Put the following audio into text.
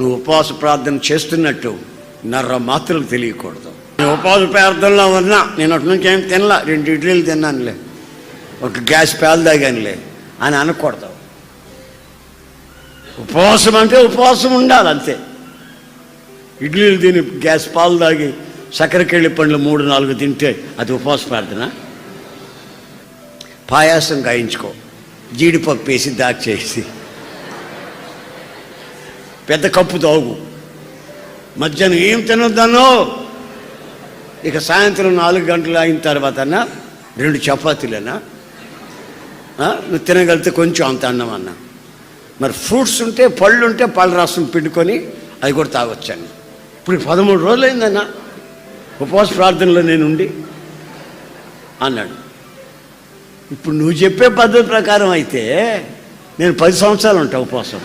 నువ్వు ఉపవాస ప్రార్థన చేస్తున్నట్టు నర్ర మాత్రలు తెలియకూడదు. నేను ఉపవాస ప్రార్థనలో ఉన్నా నేను అటు నుంచి ఏం తినలా రెండు ఇడ్లీలు తిన్నానులే ఒక గ్యాస్ పేలు తాగానులే అని అనకూడదు. ఉపవాసం అంటే ఉపవాసం ఉండాలి అంతే. ఇడ్లీలు తిని గ్యాస్ పాలు తాగి సక్కరకెళ్ళి పండ్లు మూడు నాలుగు తింటే అది ఉపవాస ప్రార్థన. పాయాసం గాయించుకో జీడిపప్పు వేసి దాచేసి పెద్ద కప్పు తాగు. మధ్యాహ్నం ఏం తినొద్దనో ఇక సాయంత్రం నాలుగు గంటలు అయిన తర్వాత రెండు చపాతీలేనా నువ్వు తినగలిగితే కొంచెం అంత అన్నం అన్నా. మరి ఫ్రూట్స్ ఉంటే పళ్ళు ఉంటే పళ్ళ రసం పిండుకొని అది కూడా తాగొచ్చాను ఇప్పుడు పదమూడు రోజులు అయిందన్న ఉపవాస ప్రార్థనలో నేను ఉండి అన్నాడు. ఇప్పుడు నువ్వు చెప్పే పద్ధతి ప్రకారం అయితే నేను పది సంవత్సరాలు ఉంటా ఉపవాసం.